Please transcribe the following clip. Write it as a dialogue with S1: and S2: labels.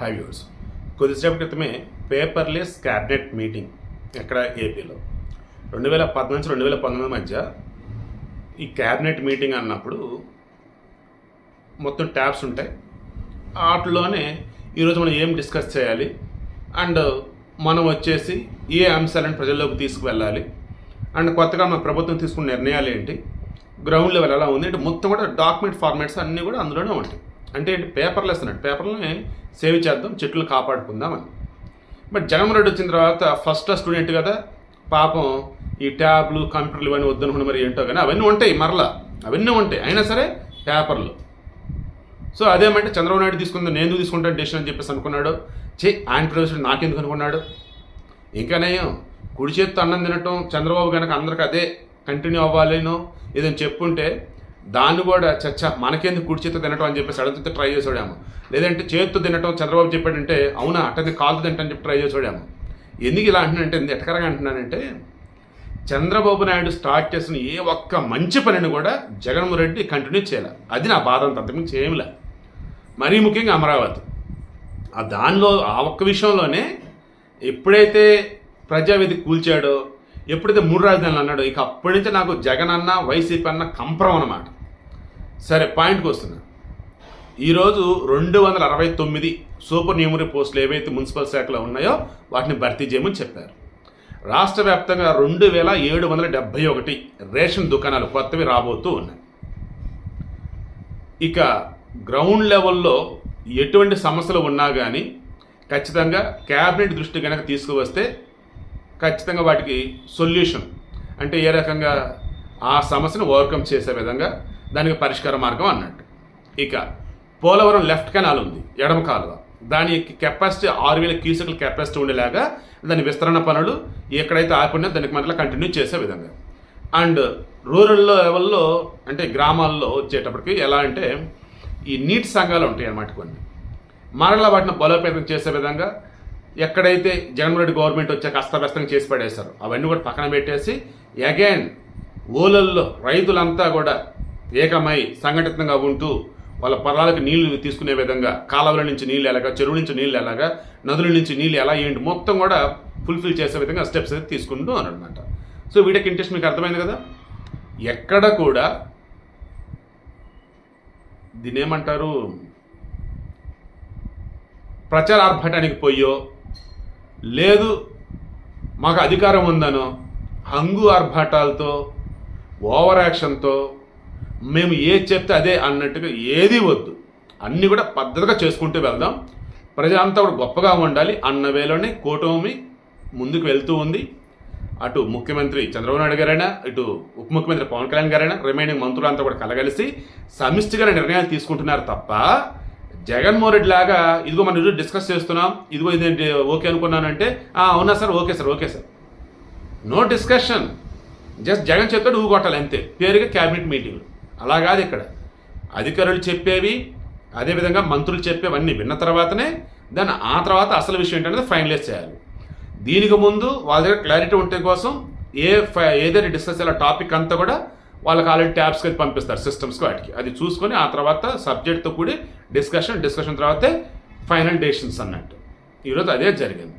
S1: High viewers కొద్దిసేపు క్రితమే paperless cabinet meeting ఎక్కడ ఏపీలో. రెండు వేల పద్నాలుగు రెండు వేల పంతొమ్మిది మధ్య ఈ క్యాబినెట్ మీటింగ్ అన్నప్పుడు మొత్తం ట్యాబ్స్ ఉంటాయి. వాటిలోనే ఈరోజు మనం ఏం డిస్కస్ చేయాలి? అండ్ మనం వచ్చేసి ఏ అంశాలను ప్రజల్లోకి తీసుకువెళ్ళాలి? అండ్ కొత్తగా మన ప్రభుత్వం తీసుకున్న నిర్ణయాలు ఏంటి? గ్రౌండ్ లెవెల్ ఎలా ఉంది? అంటే మొత్తం కూడా డాక్యుమెంట్ ఫార్మాట్స్ అన్నీ కూడా అందులోనే ఉంటాయి. అంటే ఏంటి? పేపర్లెస్ అన్నట్టు. పేపర్లని సేవ్ చేద్దాం చెట్లు కాపాడుకుందాం అని. బట్ జగన్మోహన్ రెడ్డి వచ్చిన తర్వాత ఫస్ట్ స్టూడెంట్ కదా. పాపం ఈ ట్యాబ్లు కంప్యూటర్లు ఇవన్నీ వద్దనుకున్న మరి ఏంటో కానీ అవన్నీ ఉంటాయి మరలా. అవన్నీ ఉంటాయి. అయినా సరే పేపర్లు. సో అదేమంటే చంద్రబాబు నాయుడు తీసుకుందా నేను తీసుకుంటాను డెసిషన్ అని చెప్పేసి అనుకున్నాడు. చే ఆయన ప్రవేశం నాకెందుకు అనుకున్నాడు? ఇంకా నయం. కుడి చేత్తో అన్నం తినటం చంద్రబాబు కనుక అందరికి అదే. కంటిన్యూ అవ్వాలేనో ఏదైనా చెప్పుంటే దాన్ని కూడా చచ్చ మనకెందుకు కుడి తినటం అని చెప్పేసి అడుగుతుంటే ట్రై చేసాడాము లేదంటే చేత్తో తినటం చంద్రబాబు చెప్పాడంటే అవునా అట్టది కాలు తింటని చెప్పి ట్రై చేసాడాము ఎందుకు ఇలా అంటున్నానంటే ఎందుకు ఎటకరగా అంటున్నానంటే చంద్రబాబు నాయుడు స్టార్ట్ చేసిన ఏ ఒక్క మంచి పనిని కూడా జగన్మోహన్ రెడ్డి కంటిన్యూ చేయాలి. అది నా బాధ అంత అంతకుమించి చేయలే మరీ ముఖ్యంగా అమరావతి. ఆ దానిలో ఆ ఒక్క విషయంలోనే ఎప్పుడైతే ప్రజావేది కూల్చాడో ఎప్పుడైతే మూడు రాజధానులు అన్నాడో ఇక అప్పటి నుంచి నాకు జగన్ అన్న వైసీపీ అన్న కంపరం అన్నమాట. సరే పాయింట్కి వస్తున్నా. ఈరోజు రెండు వందల అరవై తొమ్మిది సూపర్ న్యూమరీ పోస్టులు ఏవైతే మున్సిపల్ శాఖలో ఉన్నాయో వాటిని భర్తీ చేయమని చెప్పారు. రాష్ట్ర వ్యాప్తంగా రెండు వేల ఏడు వందల డెబ్బై ఒకటి రేషన్ దుకాణాలు కొత్తవి రాబోతూ ఉన్నాయి. ఇక గ్రౌండ్ లెవెల్లో ఎటువంటి సమస్యలు ఉన్నా కానీ ఖచ్చితంగా క్యాబినెట్ దృష్టి కనుక తీసుకువస్తే ఖచ్చితంగా వాటికి సొల్యూషన్ అంటే ఏ రకంగా ఆ సమస్యను ఓవర్కమ్ చేసే విధంగా దానికి పరిష్కార మార్గం అన్నట్టు. ఇక పోలవరం లెఫ్ట్ కెనాల్ ఉంది ఎడమ కాలువ. దాని కెపాసిటీ ఆరు వేల క్యూసెక్ల కెపాసిటీ ఉండేలాగా దాని విస్తరణ పనులు ఎక్కడైతే ఆకుండా దానికి మళ్ళీ కంటిన్యూ చేసే విధంగా. అండ్ రూరల్ లెవెల్లో అంటే గ్రామాల్లో వచ్చేటప్పటికి ఎలా అంటే ఈ నీటి సంఘాలు ఉంటాయి అన్నమాట కొన్ని. మరలా వాటిని బలోపేతం చేసే విధంగా ఎక్కడైతే జగన్మోహన్ రెడ్డి గవర్నమెంట్ వచ్చాక అస్తవ్యస్తంగా చేసి పడేశారు అవన్నీ కూడా పక్కన పెట్టేసి అగైన్ ఊళ్ళల్లో రైతులంతా కూడా ఏకమై సంఘటితంగా ఉంటూ వాళ్ళ పొలాలకు నీళ్ళు తీసుకునే విధంగా కాలువల నుంచి నీళ్ళు ఎలాగా చెరువు నుంచి నీళ్ళు ఎలాగా నదుల నుంచి నీళ్ళు ఎలా ఏంటి మొత్తం కూడా ఫుల్ఫిల్ చేసే విధంగా స్టెప్స్ అయితే తీసుకుంటూ అనమాట సో వీడియోకి ఇంట్రెస్ట్ మీకు అర్థమైంది కదా? ఎక్కడ కూడా దీనేమంటారు ప్రచార ఆర్భటానికి పోయో లేదు మాకు అధికారం ఉందనో హంగు ఆర్భాటాలతో ఓవర్ యాక్షన్తో మేము ఏది చెప్తే అదే అన్నట్టుగా ఏది వద్దు. అన్నీ కూడా పద్ధతిగా చేసుకుంటూ వెళ్దాం. ప్రజలంతా కూడా గొప్పగా ఉండాలి అన్న వేలోనే కూటమి ముందుకు వెళ్తూ ఉంది. అటు ముఖ్యమంత్రి చంద్రబాబు నాయుడు గారైనా ఇటు ఉప ముఖ్యమంత్రి పవన్ కళ్యాణ్ గారైనా రిమైనింగ్ మంత్రులంతా కూడా కలగలిసి సమిష్టిగా నిర్ణయాలు తీసుకుంటున్నారు తప్ప జగన్మోహన్ రెడ్డి లాగా ఇదిగో మనం ఈరోజు డిస్కస్ చేస్తున్నాం ఇదిగో ఇదేంటి ఓకే అనుకున్నానంటే అవునా sir? Okay sir okay sir. No discussion just Jagan చెప్తాడు ఊగొట్టాలి కొట్టాలి అంతే. పేరుగా క్యాబినెట్ మీటింగ్ అలా కాదు ఇక్కడ. అధికారులు చెప్పేవి అదేవిధంగా మంత్రులు చెప్పేవన్నీ విన్న తర్వాతనే దాన్ని ఆ తర్వాత అసలు విషయం ఏంటనేది ఫైనలైజ్ చేయాలి. దీనికి ముందు వాళ్ళ దగ్గర క్లారిటీ ఉంటే కోసం ఏ ఫై- ఏదైనా డిస్కస్ అయ్యే టాపిక్ అంతా కూడా వాళ్ళకి ఆల్రెడీ ట్యాబ్స్కి అయితే పంపిస్తారు సిస్టమ్స్కి వాటికి. అది చూసుకొని ఆ తర్వాత సబ్జెక్ట్తో కూడి డిస్కషన్ డిస్కషన్ తర్వాతే ఫైనల్ డెసిషన్స్ అన్నట్టు. ఈరోజు అదే జరిగింది.